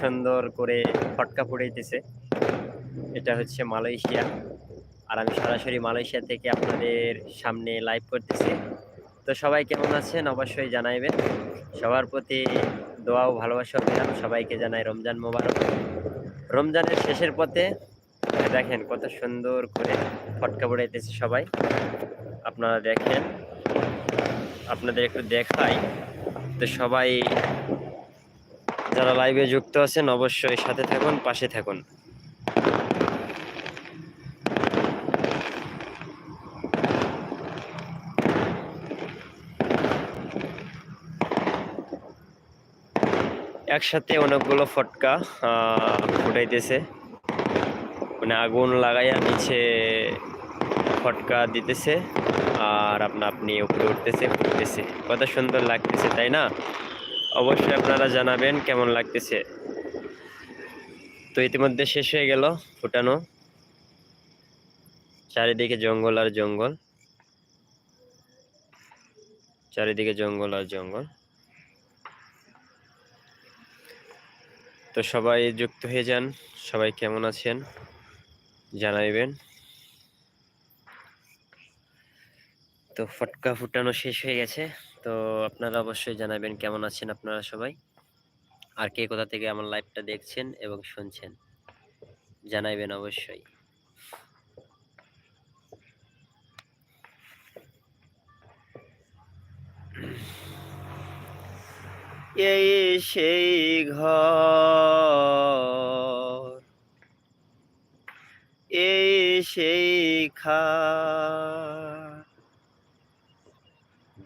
সুন্দর করে ফটকা ফুটাইতেছে। এটা হচ্ছে মালয়েশিয়া। আর আমি সরাসরি মালয়েশিয়া থেকে আপনাদের সামনে লাইভ করতেছি। তো সবাই কেমন আছেন? অবশ্যই জানাইবেন। সবার প্রতি দোয়া ও ভালোবাসা অভিযান সবাইকে জানাই রমজান মোবারক। রমজানের শেষের পথে দেখেন কত সুন্দর করে ফটকা ফুটাইতেছে সবাই। আপনারা দেখেন। আপনাদের একটু দেখাই। তো সবাই যারা লাইভে যুক্ত আছেন, অবশ্যই সাথে থাকুন, পাশে থাকুন। একসাথে অনেকগুলো ফটকা ফুটাইতেছে। মানে আগুন লাগাইয়া নিচে ফটকা দিতেছে, আর আপনা আপনি উপরে উঠতেছে, ফুটতেছে। কত সুন্দর লাগতেছে, তাই না? অবশ্যই আপনারা জানাবেন কেমন লাগতেছে। তো ইতিমধ্যে শেষ হয়ে গেল ফুটানো। চারিদিকে জঙ্গল আর জঙ্গল। চারিদিকে জঙ্গল আর জঙ্গল। তো সবাই যুক্ত হয়ে যান, সবাই কেমন আছেন জানাইবেন। তো ফটকা ফুটানো শেষ হয়ে গেছে। তো আপনারা অবশ্যই জানাবেন কেমন আছেন আপনারা সবাই। আর কে কোথা থেকে আমার লাইভটা দেখছেন এবং শুনছেন জানাইবেন অবশ্যই। এই সেই ঘর, এই সেই খাট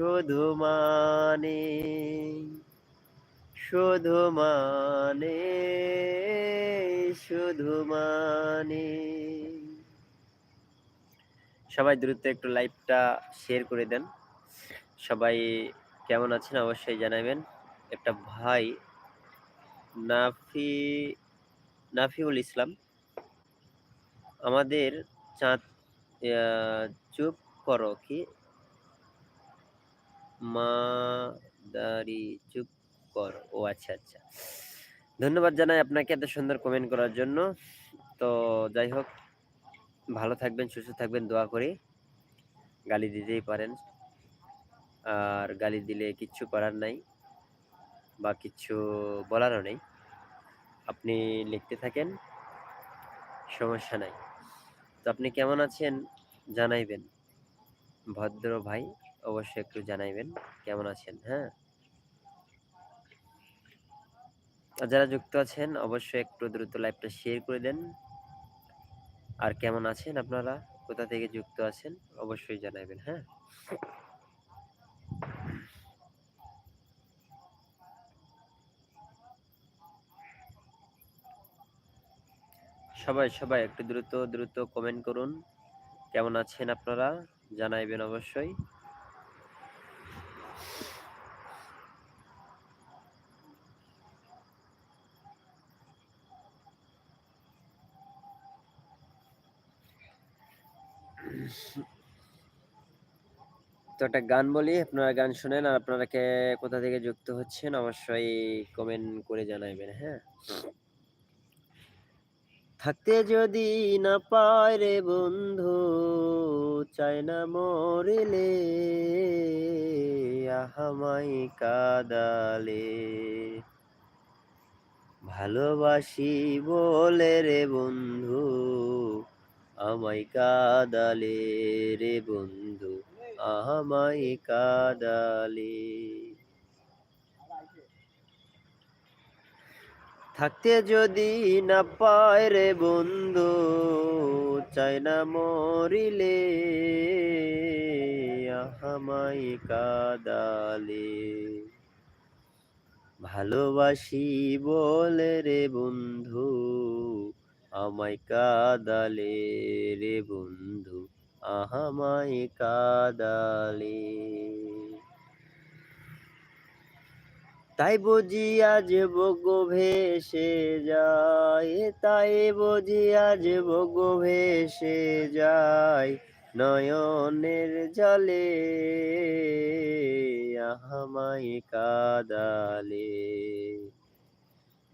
শুধু মানে শুধু মানে শুধু মানে। সবাই দ্রুত একটু লাইভটা শেয়ার করে দেন। সবাই কেমন আছেন অবশ্যই জানাবেন। একটা ভাই, নাফি, নাফিউল ইসলাম। আমাদের চাঁদ চুপ করো কি? মাদারি চুপ কর। ও আচ্ছা আচ্ছা। ধন্যবাদ জানাই আপনাকে এত সুন্দর কমেন্ট করার জন্য। তো যাই হোক, ভালো থাকবেন, সুস্থ থাকবেন, দোয়া করি। গালি দিতেই পারেন। আর গালি দিলে কিচ্ছু করার নাই বা কিচ্ছু বলারও নেই। আপনি লিখতে থাকেন, সমস্যা নাই। তো আপনি কেমন আছেন জানাইবেন। ভদ্র ভাই। অবশ্যই একটু জানাইবেন, কেমন আছেন? হ্যাঁ? যারা যুক্ত আছেন, অবশ্যই একটু দ্রুত লাইভটা শেয়ার করে দেন। আর কেমন আছেন আপনারা? কোথা থেকে যুক্ত আছেন? অবশ্যই জানাবেন হ্যাঁ? সবাই সবাই একটু দ্রুত দ্রুত কমেন্ট করুন। কেমন আছেন আপনারা? জানাইবেন অবশ্যই। তো একটা গান বলি, আপনারা গান শুনেন আর আপনারা কে কোথা থেকে যুক্ত হচ্ছেন অবশ্যই কমেন্ট করে জানাইবেন হ্যাঁ? থাকতে যদি না পায় রে বন্ধু, চাই না মরিলে আহামাই কাদালে ভালোবাসি বলে রে বন্ধু আমায় কাদালে রে বন্ধু আমায় কাদালে। থাকতে যদি না পায় রে বন্ধু, চাই না মরিলে আমায় কাদালে। ভালোবাসি বলে রে বন্ধু আমায় কাদালে রে বন্ধু আহামায় কাদালে। তাই বুঝি আজ বগ ভেসে যায়, তাই বুঝি আজ বগ ভেসে যায় নয়নের জলে। আহামায় কাদালে।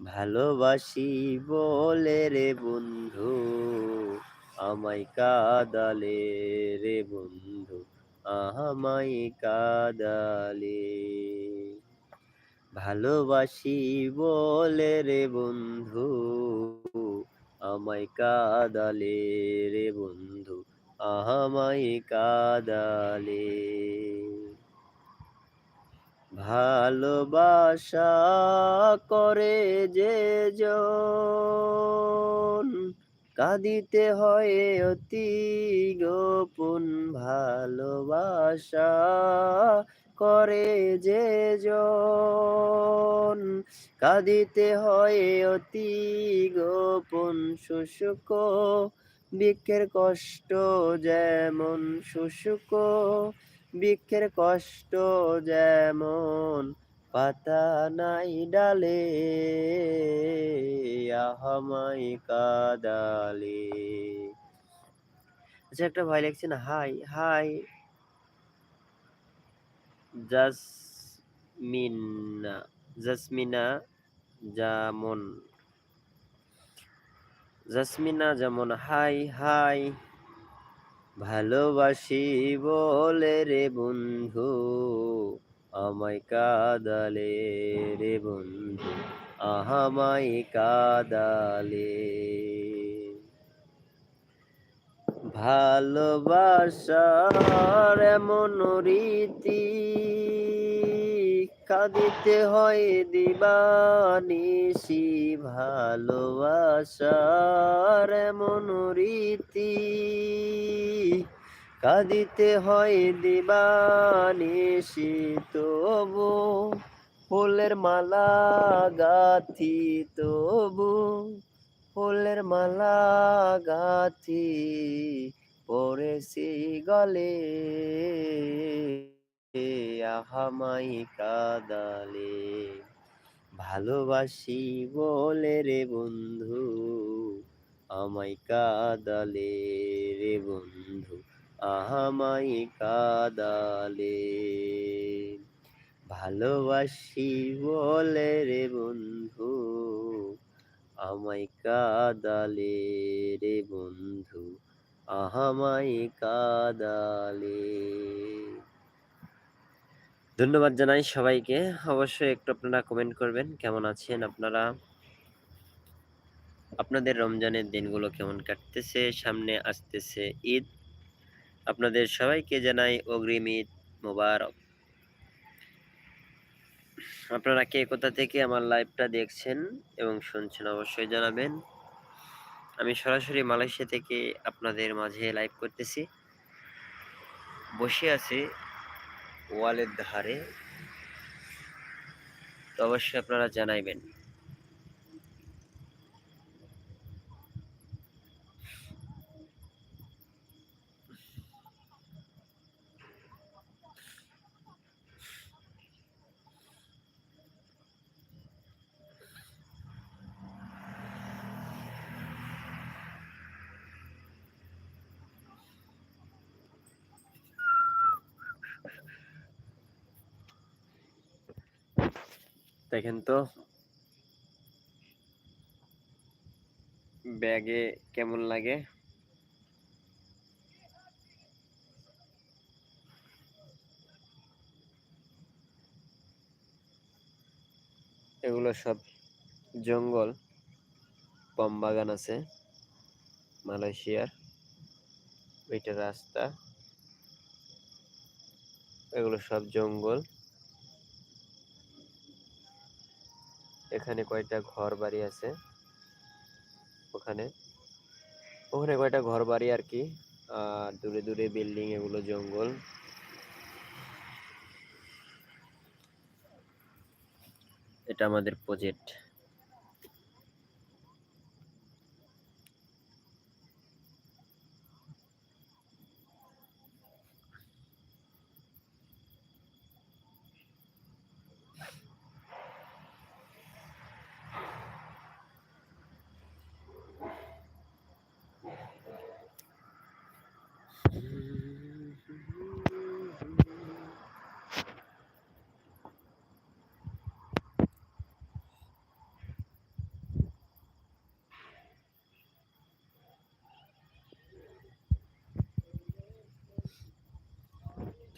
ভালোবাসি বলে রে বন্ধু, আমায় কাদালে রে বন্ধু, আমায় কাদালে। ভালোবাসি বলে রে বন্ধু, আমায় কাদালে রে বন্ধু, আমায় কাদালে। ভালোবাসা করে যে জন। কাঁদিতে হয় অতি গোপন ভালোবাসা করে যে জন। কাঁদিতে হয় অতি গোপন শুশুক বৃক্ষের কষ্ট যেমন শুশুক বৃক্ষের কষ্ট যেমন পাতা নাই ডালে আহামাই কাদালে। আচ্ছা একটা ভাই লিখছেন, হাই হাই, জাসমিনা জাসমিনা যেমন জাসমিনা যেমন হাই হাই ভালোবাসি বলে রে বন্ধু আমায় কাদালে রে বন্ধু আহামাই কাদালে। ভালোবাসার এমন রীতি কাঁদিতে হয় দিবানিসি ভালোবাসার এমন রীতি। কাঁদিতে হয় দিবানিসি তবু, ফুলের মালা গাথি তবু, ফুলের মালা গাথি পরেছি গলে। আহামাই কাদালে, ভালোবাসি বলে রে বন্ধু, আমায় কাদালে রে বন্ধু আহামাই কাদালে। ভালোবাসি বলে রে বন্ধু, আমায় কাদালে রে বন্ধু আহামাই কাদালে। ধন্যবাদ জানাই সবাইকে। অবশ্যই একটু আপনারা কমেন্ট করবেন, কেমন আছেন আপনারা? আপনাদের রমজানের দিনগুলো কেমন কাটতেছে, সামনে আসতেছে ঈদ। আপনাদের সবাইকে জানাই অগ্রিম ঈদ মোবারক। আপনারা কে কোথা থেকে আমার লাইভটা দেখছেন এবং শুনছেন অবশ্যই জানাবেন। আমি সরাসরি মালয়েশিয়া থেকে আপনাদের মাঝে লাইভ করতেছি। বসে আছি ওয়ালের ধারে। তো অবশ্যই আপনারা জানাইবেন। দেখেন তো। ব্যাগে কেমন লাগে? এগুলো সব জঙ্গল পাম বাগান আছে, মালয়েশিয়ার এটা রাস্তা। এগুলো সব জঙ্গল। এখানে কয়টা ঘর বাড়ি আছে? ওখানে? ওখানে কয়টা ঘর বাড়ি আর কি? আর দূরে দূরে বিল্ডিং, এগুলো জঙ্গল। এটা আমাদের প্রজেক্ট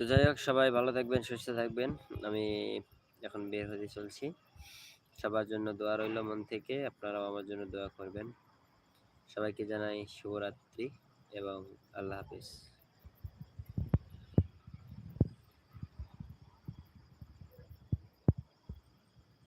তো যাই হোক, সবাই ভালো থাকবেন, সুস্থ থাকবেন। আমি এখন বের হতে চলছি। সবার জন্য দোয়া রইল মন থেকে, আপনারাও আমার জন্য দোয়া করবেন। সবাইকে জানাই শুভরাত্রি এবং আল্লাহ হাফিজ।